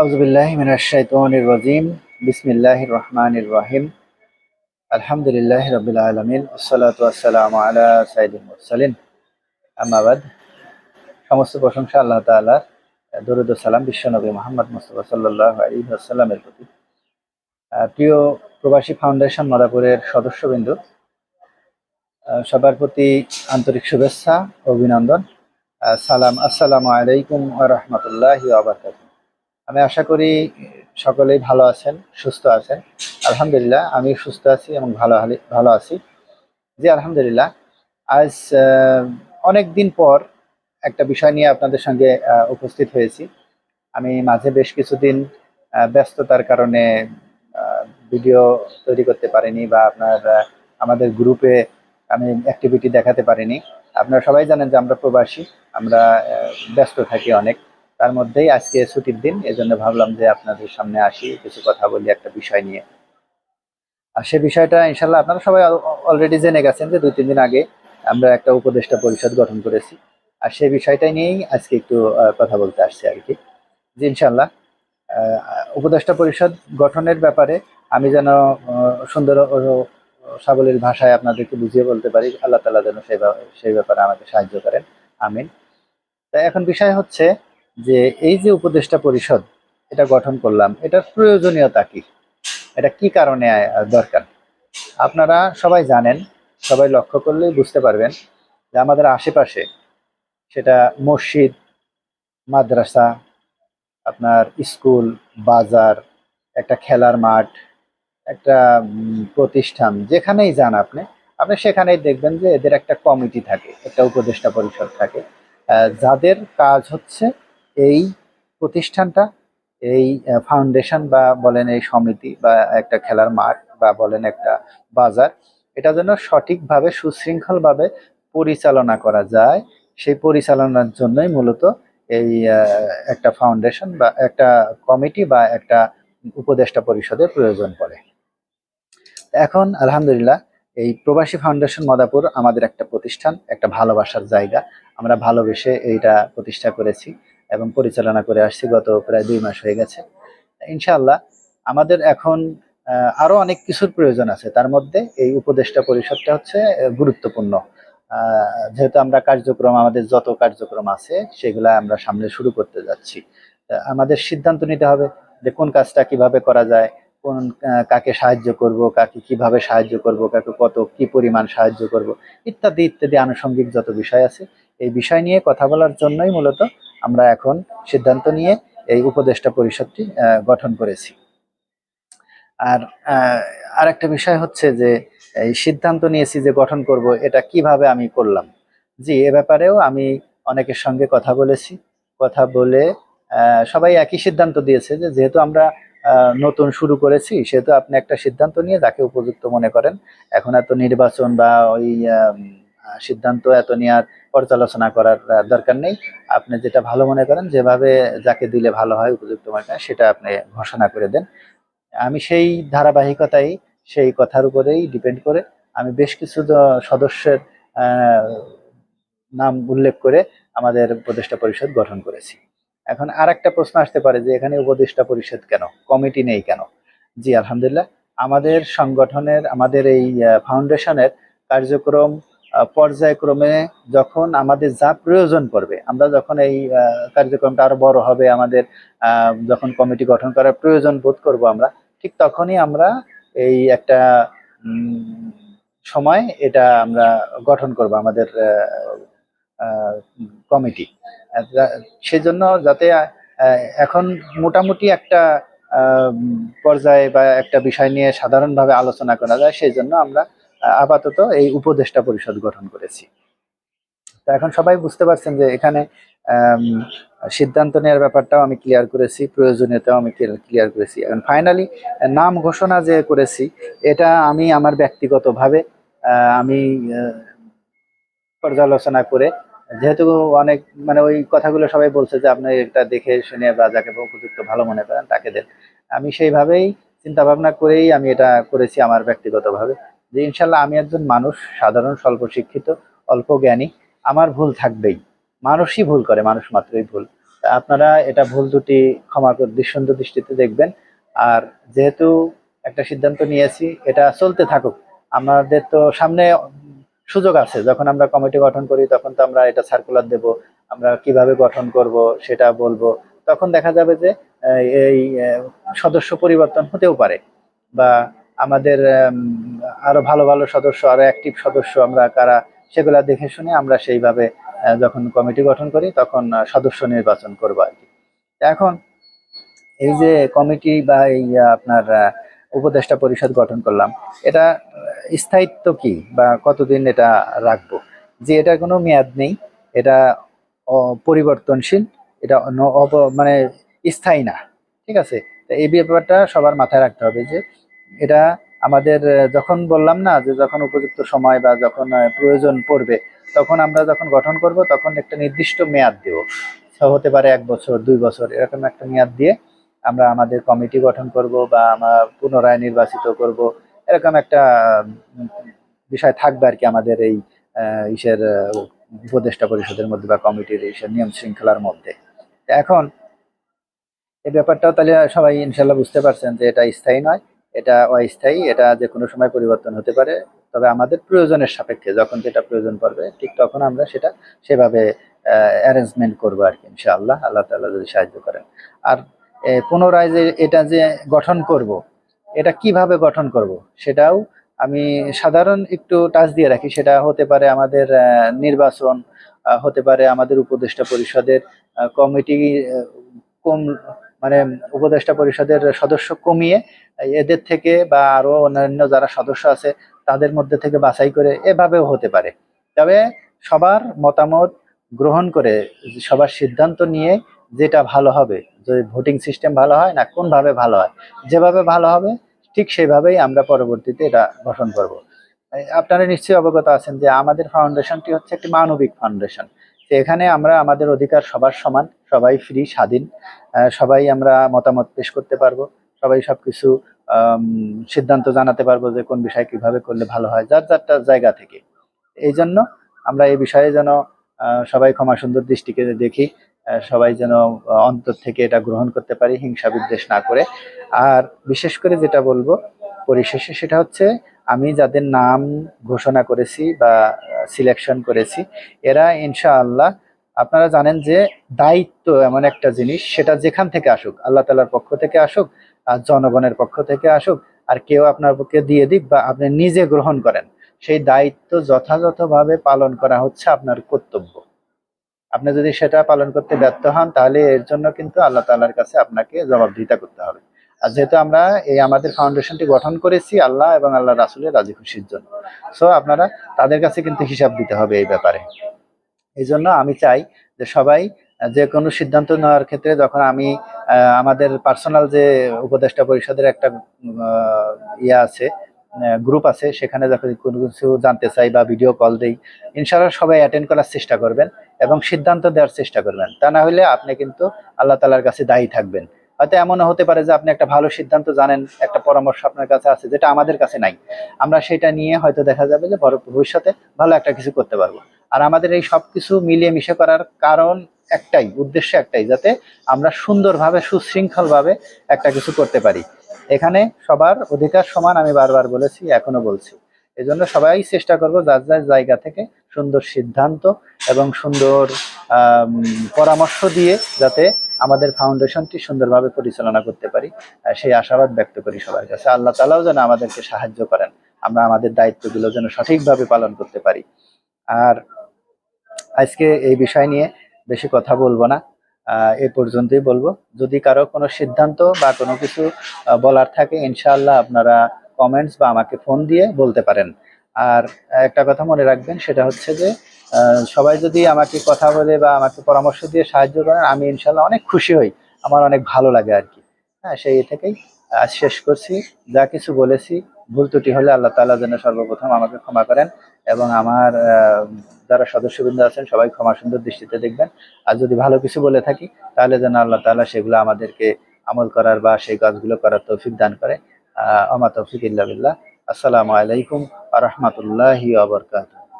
আউজুবিল্লাহ মিনাশাইতানির রাজিম বিসমিল্লাহির রহমানির রহিম আলহামদুলিল্লাহ রাব্বিল আলামিন আসসালাতু ওয়াসসালামু আলা সাইয়্যিদিল মুরসালিন আম্মা সমস্ত প্রশংসা আল্লাহ তাআলার। দরুদ সালাম বিশ্বনবী মুহাম্মদ মুস্তাফা সাল্লাল্লাহু আলাইহি ওয়াসাল্লামের প্রতি। প্রিয় প্রবাসী ফাউন্ডেশন মাদাপুরের সদস্যবৃন্দ সবার প্রতি আন্তরিক শুভেচ্ছা, অভিনন্দন। সালাম। আসসালামু আলাইকুম ওয়া রাহমাতুল্লাহি ওয়া বারাকাতুহু। আমি আশা করি সকলেই ভালো আছেন, সুস্থ আছেন। আলহামদুলিল্লাহ, আমি সুস্থ আছি এবং ভালো ভালো আছি। জি, আলহামদুলিল্লাহ। আজ অনেক দিন পর একটা বিষয় নিয়ে আপনাদের সঙ্গে উপস্থিত হয়েছি। আমি মাঝে বেশ কিছুদিন ব্যস্ততার কারণে ভিডিও তৈরি করতে পারিনি বা আপনার আমাদের গ্রুপে আমি অ্যাক্টিভিটি দেখাতে পারিনি। আপনারা সবাই জানেন যে আমরা প্রবাসী, আমরা ব্যস্ত থাকি অনেক। তার মধ্যেই আজকে ছুটির দিন, এজন্য ভাবলাম যে আপনাদের সামনে আসি, কিছু কথা বলি, একটা বিষয় নিয়ে। আর সে বিষয়টা ইনশাল্লাহ আপনারা সবাই অলরেডি জেনে গেছেন যে দুই তিন দিন আগে আমরা একটা উপদেষ্টা পরিষদ গঠন করেছি। আর সেই বিষয়টা নিয়েই আজকে একটু কথা বলতে আসছি আর কি। জি ইনশাল্লাহ উপদেষ্টা পরিষদ গঠনের ব্যাপারে আমি যেন সুন্দর ও সাবলীল ভাষায় আপনাদেরকে বুঝিয়ে বলতে পারি, আল্লাহ তালা যেন সেই সেই ব্যাপারে আমাকে সাহায্য করেন। আমিন। তা এখন বিষয় হচ্ছে যে এই যে উপদেষ্টা পরিষদ, এটা গঠন করলাম, এটার প্রয়োজনীয়তা কি? এটা কি কারণে দরকার? আপনারা সবাই জানেন, সবাই লক্ষ্য করলেই বুঝতে পারবেন যে আমাদের আশেপাশে সেটা মসজিদ, মাদ্রাসা, আপনার স্কুল, বাজার, একটা খেলার মাঠ, একটা প্রতিষ্ঠান, যেখানেই যান আপনি আপনি সেখানেই দেখবেন যে এদের একটা কমিটি থাকে, একটা উপদেষ্টা পরিষদ থাকে। যাদের কাজ হচ্ছে এই প্রতিষ্ঠানটা, এই ফাউন্ডেশন বা বলেন এই সমিতি বা একটা খেলার মাঠ বা বলেন একটা বাজার, এটা যেন সঠিকভাবে সুশৃঙ্খলভাবে পরিচালনা করা যায়। সেই পরিচালনার জন্যই মূলত এই একটা ফাউন্ডেশন বা একটা কমিটি বা একটা উপদেষ্টা পরিষদের প্রয়োজন পড়ে। এখন আলহামদুলিল্লাহ এই প্রবাসী ফাউন্ডেশন মদাপুর আমাদের একটা প্রতিষ্ঠান, একটা ভালোবাসার জায়গা। আমরা ভালোবেসে এইটা প্রতিষ্ঠা করেছি। এবং পরিচালনা করে আসছি গত প্রায় দুই মাস হয়ে গেছে। ইনশাআল্লাহ আমাদের এখন আরও অনেক কিছুর প্রয়োজন আছে। তার মধ্যে এই উপদেষ্টা পরিষদটা হচ্ছে গুরুত্বপূর্ণ। যেহেতু আমরা কার্যক্রম, আমাদের যত কার্যক্রম আছে, সেগুলা আমরা সামনে শুরু করতে যাচ্ছি। আমাদের সিদ্ধান্ত নিতে হবে যে কোন কাজটা কীভাবে করা যায়, কোন কাকে সাহায্য করব, কাকে কীভাবে সাহায্য করব, কাকে কত কি পরিমাণ সাহায্য করব, ইত্যাদি ইত্যাদি আনুষঙ্গিক যত বিষয় আছে, এই বিষয় নিয়ে কথা বলার জন্যই মূলত আমরা এখন সিদ্ধান্ত নিয়ে এই উপদেষ্টা পরিষদটি গঠন করেছি। আর আরেকটা বিষয় হচ্ছে যে, এই সিদ্ধান্ত নিয়েছি যে গঠন করব, এটা কীভাবে আমি করলাম? জি, এ ব্যাপারেও আমি অনেকের সঙ্গে কথা বলেছি। কথা বলে সবাই একই সিদ্ধান্ত দিয়েছে যে, যেহেতু আমরা নতুন শুরু করেছি, সেহেতু আপনি একটা সিদ্ধান্ত নিয়ে যাকে উপযুক্ত মনে করেন, এখন এত নির্বাচন বা ওই সিদ্ধান্ত এত নেওয়ার পর্যালোচনা করার দরকার নেই। আপনি যেটা ভালো মনে করেন, যেভাবে যাকে দিলে ভালো হয় উপযুক্ত করেন, সেটা আপনি ঘোষণা করে দেন। আমি সেই ধারাবাহিকতাই, সেই কথার উপরেই ডিপেন্ড করে, আমি বেশ কিছু সদস্যের নাম উল্লেখ করে আমাদের উপদেষ্টা পরিষদ গঠন করেছি। এখন আর একটা প্রশ্ন আসতে পারে যে, এখানে উপদেষ্টা পরিষদ কেন? কমিটি নেই কেন? জি, আলহামদুলিল্লাহ। আমাদের সংগঠনের, আমাদের এই ফাউন্ডেশনের কার্যক্রম পর্যায়ক্রমে যখন আমাদের যা প্রয়োজন পড়বে, আমরা যখন এই কার্যক্রমটা আরও বড় হবে, আমাদের যখন কমিটি গঠন করার প্রয়োজন বোধ করব আমরা, ঠিক তখনই আমরা এই একটা সময় এটা আমরা গঠন করব আমাদের কমিটি। সেজন্য যাতে এখন মোটামুটি একটা পর্যায়ে বা একটা বিষয় নিয়ে সাধারণভাবে আলোচনা করা যায় সেই জন্য আমরা আপাতত এই উপদেষ্টা পরিষদ গঠন করেছি। তো এখন সবাই বুঝতে পারছেন যে এখানে সিদ্ধান্ত নেওয়ার ব্যাপারটাও আমি ক্লিয়ার করেছি, প্রয়োজনীয়তাও আমি ক্লিয়ার করেছি। এখন ফাইনালি নাম ঘোষণা যে করেছি, এটা আমি আমার ব্যক্তিগতভাবে আমি পর্যালোচনা করে, যেহেতু অনেক মানে ওই কথাগুলো সবাই বলছে যে আপনি এটা দেখে শুনে বা যাকে উপযুক্ত ভালো মনে করেন তাকে দেন। আমি সেইভাবেই চিন্তা ভাবনা করেই আমি এটা করেছি আমার ব্যক্তিগতভাবে। যে ইনশাল্লাহ আমি একজন মানুষ, সাধারণ, স্বল্প শিক্ষিত, অল্প জ্ঞানী, আমার ভুল থাকবেই। মানুষই ভুল করে, মানুষ মাত্রই ভুল। আপনারা এটা ভুল দুটি ক্ষমা করে দৃশ্যন্ত দৃষ্টিতে দেখবেন। আর যেহেতু একটা সিদ্ধান্ত নিয়েছি, এটা চলতে থাকুক। আমাদের তো সামনে সুযোগ আছে। যখন আমরা কমিটি গঠন করি, তখন তো আমরা এটা সার্কুলার দেব। আমরা কীভাবে গঠন করব, সেটা বলব। তখন দেখা যাবে যে এই সদস্য পরিবর্তন হতেও পারে। বা আমাদের আরও ভালো ভালো সদস্য, আরও অ্যাক্টিভ সদস্য আমরা কারা, সেগুলা দেখে শুনে আমরা সেইভাবে যখন কমিটি গঠন করি তখন সদস্য নির্বাচন করব আর কি। এখন এই যে কমিটি বা এই আপনার উপদেষ্টা পরিষদ গঠন করলাম, এটা স্থায়িত্ব কি বা কতদিন এটা রাখব? যে এটা কোনো মেয়াদ নেই, এটা পরিবর্তনশীল, এটা মানে স্থায়ী না, ঠিক আছে? এই ব্যাপারটা সবার মাথায় রাখতে হবে যে এটা আমাদের যখন বললাম না যে যখন উপযুক্ত সময় বা যখন প্রয়োজন পড়বে, তখন আমরা যখন গঠন করব, তখন একটা নির্দিষ্ট মেয়াদ দেব। হতে পারে এক বছর, দুই বছর, এরকম একটা মেয়াদ দিয়ে আমরা আমাদের কমিটি গঠন করব বা আমরা পুনরায় নির্বাচিত করব। এরকম একটা বিষয় থাকবে আর কি আমাদের এই ইসের উপদেষ্টা পরিষদের মধ্যে বা কমিটির ইসের নিয়ম শৃঙ্খলার মধ্যে। এখন, এই ব্যাপারটাও তাহলে সবাই ইনশাল্লাহ বুঝতে পারছেন যে এটা স্থায়ী নয়। এটা অস্থায়ী, এটা যে কোনো সময় পরিবর্তন হতে পারে। তবে আমাদের প্রয়োজনের সাপেক্ষে যখন যেটা প্রয়োজন পড়বে, ঠিক তখন আমরা সেটা সেভাবে অ্যারেঞ্জমেন্ট করব আর কি, ইনশাআল্লাহ। আল্লাহ তাআলা যদি সাহায্য করেন। আর পুনরায় যে এটা যে গঠন করব, এটা কীভাবে গঠন করব, সেটাও আমি সাধারণ একটু টাচ দিয়ে রাখি। সেটা হতে পারে আমাদের নির্বাচন হতে পারে আমাদের উপদেষ্টা পরিষদের কমিটি কম মানে উপদেষ্টা পরিষদের সদস্য কমিয়ে এদের থেকে বা আরও অন্যান্য যারা সদস্য আছে, তাদের মধ্যে থেকে বাছাই করে এভাবেও হতে পারে। তবে সবার মতামত গ্রহণ করে, সবার সিদ্ধান্ত নিয়ে যেটা ভালো হবে যদি ভোটিং সিস্টেম ভালো হয় না, কোনভাবে ভালো হয়, যেভাবে ভালো হবে, ঠিক সেভাবেই আমরা পরবর্তীতে এটা গঠন করব। আপনারা নিশ্চয়ই অবগত আছেন যে আমাদের ফাউন্ডেশনটি হচ্ছে একটি মানবিক ফাউন্ডেশন। এখানে আমরা আমাদের অধিকার সবার সমান, সবাই ফ্রি, স্বাধীন সবাই আমরা মতামত পেশ করতে পারব। সবাই সবকিছু সিদ্ধান্ত জানাতে পারব যে কোন বিষয় কীভাবে করলে ভালো হয়, যার যারটা জায়গা থেকে। এই জন্য আমরা এই বিষয়ে যেন সবাই ক্ষমা সুন্দর দৃষ্টিকে দেখি সবাই যেন অন্তর থেকে এটা গ্রহণ করতে পারি, হিংসা বিদ্বেষ না করে। আর বিশেষ করে যেটা বলব, পরিশেষে সেটা হচ্ছে, আমি যাদের নাম ঘোষণা করেছি বা সিলেকশন করেছি, এরা ইনশাআল্লাহ, আপনারা জানেন যে দায়িত্ব এমন একটা জিনিস, সেটা যেখান থেকে আসুক, আল্লাহ তালার পক্ষ থেকে আসুক জনগণের পক্ষ থেকে আসুক, আর কেউ আপনার পক্ষে দিয়ে দিক বা আপনি নিজে গ্রহণ করেন, সেই দায়িত্ব যথাযথভাবে পালন করা হচ্ছে আপনার কর্তব্য। আপনি যদি সেটা পালন করতে ব্যর্থ হন, তাহলে এর জন্য কিন্তু আল্লাহ তাআলার কাছে আপনাকে জবাবদিহিতা করতে হবে। আর যেহেতু আমরা এই আমাদের ফাউন্ডেশনটি গঠন করেছি, আল্লাহ এবং আল্লাহ রাসুলের রাজি খুশির জন্য। সো আপনারা তাদের কাছে কিন্তু হিসাব দিতে হবে এই ব্যাপারে। এই জন্য আমি চাই যে সবাই যে কোনো সিদ্ধান্ত নেওয়ার ক্ষেত্রে যখন আমি আমাদের পার্সোনাল যে উপদেষ্টা পরিষদের একটা ইয়ে আছে গ্রুপ আছে, সেখানে যখন কোনো কিছু জানতে চাই বা ভিডিও কল দিই, ইনশাআল্লাহ সবাই অ্যাটেন্ড করার চেষ্টা করবেন এবং সিদ্ধান্ত দেওয়ার চেষ্টা করবেন। তা না হলে আপনি কিন্তু আল্লাহ তালার কাছে দায়ী থাকবেন। হয়তো এমনও হতে পারে যে আপনি একটা ভালো সিদ্ধান্ত জানেন, একটা পরামর্শ আপনার কাছে আছে, যেটা আমাদের কাছে নাই। আমরা সেটা নিয়ে হয়তো দেখা যাবে যে ভবিষ্যতে ভালো একটা কিছু করতে পারব। আর আমাদের এই সব কিছু মিলিয়ে মিশে করার কারণ একটাই, উদ্দেশ্য একটাই, যাতে আমরা সুন্দরভাবে, সুশৃঙ্খলভাবে একটা কিছু করতে পারি। এখানে সবার অধিকার সমান, আমি বারবার বলেছি, এখনও বলছি। এই জন্য সবাই চেষ্টা করব যার যার জায়গা থেকে সুন্দর সিদ্ধান্ত এবং সুন্দর পরামর্শ দিয়ে যাতে আমাদের ফাউন্ডেশনটি সুন্দরভাবে পরিচালনা করতে পারি। সেই আশাবাদ ব্যক্ত করি সবার কাছে। আল্লাহ তালাও যেন আমাদেরকে সাহায্য করেন। আমরা আমাদের দায়িত্বগুলো যেন সঠিকভাবে পালন করতে পারি। আর আজকে এই বিষয় নিয়ে বেশি কথা বলব না। এ পর্যন্তই বলব। যদি কারও কোনো সিদ্ধান্ত বা কোনো কিছু বলার থাকে, ইনশাআল্লাহ আপনারা কমেন্টস বা আমাকে ফোন দিয়ে বলতে পারেন। আর একটা কথা মনে রাখবেন, সেটা হচ্ছে যে সবাই যদি আমাকে কথা বলে বা আমাকে পরামর্শ দিয়ে সাহায্য করেন, আমি ইনশাল্লাহ অনেক খুশি হই। আমার অনেক ভালো লাগে আর কি। হ্যাঁ সেই থেকেই শেষ করছি। যা কিছু বলেছি, ভুল ত্রুটি হলে আল্লাহ তাআলা যেন সর্বপ্রথম আমাকে ক্ষমা করেন এবং আমার যারা সদস্যবৃন্দ আছেন সবাই ক্ষমা সুন্দর দৃষ্টিতে দেখবেন। আর যদি ভালো কিছু বলে থাকি, তাহলে যেন আল্লাহ তালা সেগুলো আমাদেরকে আমল করার বা সেই কাজগুলো করার তৌফিক দান করে। আমা তৌফিক ইল্লা আসসালামু আলাইকুম আ রহমতুল্লাহি আবরকাত